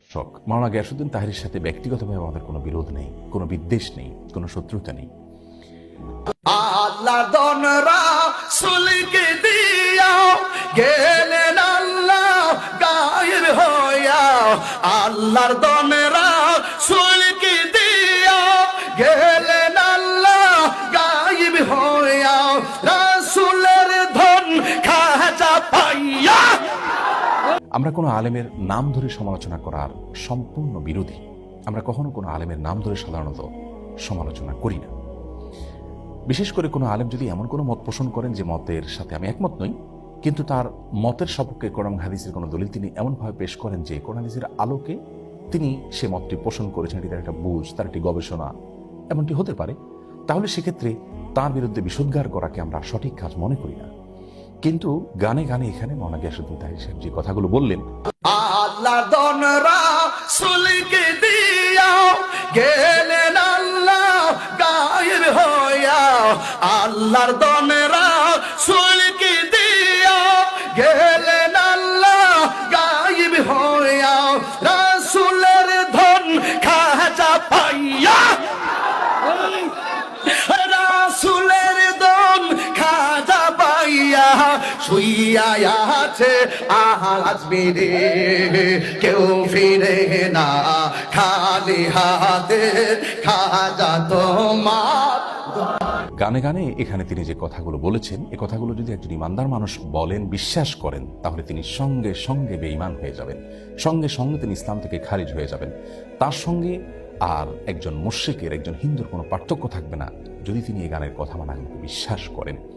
দর্শক মাওলানা গিয়াসুদ্দিন তাহিরের সাথে ব্যক্তিগতভাবে আমাদের কোনো বিরোধ নেই, কোনো বিদ্বেষ নেই, কোনো শত্রুতা নেই। আল্লাহ আল্লাহর দনরা আমরা কোনো আলেমের নাম ধরে সমালোচনা করার সম্পূর্ণ বিরোধী। আমরা কখনো কোনো আলেমের নাম ধরে সাধারণত সমালোচনা করি না। বিশেষ করে কোনো আলেম যদি এমন কোনো মত পোষণ করেন যে মতের সাথে আমি একমত নই, কিন্তু তার মতের সপক্ষে কোরআন হাদিসের কোনো দলিল তিনি এমনভাবে পেশ করেন যে কোরআন হাদিসের আলোকে তিনি সে মতটি পোষণ করেছেন, এটি তার একটা বুঝ, তার একটি গবেষণা, এমনটি হতে পারে। তাহলে সেক্ষেত্রে তার বিরুদ্ধে বিশুদ্ধার করাকে আমরা সঠিক কাজ মনে করি না। কিন্তু গানে গানে এখানে মৌলানা গিয়াসুদ্দিন তাহির সাহেব যে কথাগুলো বললেন গেলেন আল্লাহ গায়ের হইয়া। আল্লাহর দনরা আছে আজ মেরে কেউ ফিরে না, খালি হাতে খাজা তোমার গানে গানে এখানে তিনি যে কথাগুলো বলেছেন, এ কথাগুলো যদি একজন ইমানদার মানুষ বলেন, বিশ্বাস করেন, তাহলে তিনি সঙ্গে সঙ্গে বেঈমান হয়ে যাবেন। সঙ্গে সঙ্গে তিনি ইসলাম থেকে খারিজ হয়ে যাবেন। তার সঙ্গে আর একজন মুশ্রিকের, একজন হিন্দুর কোনো পার্থক্য থাকবে না। যদি তিনি এই গানের কথা মানাগুলোকে বিশ্বাস করেন।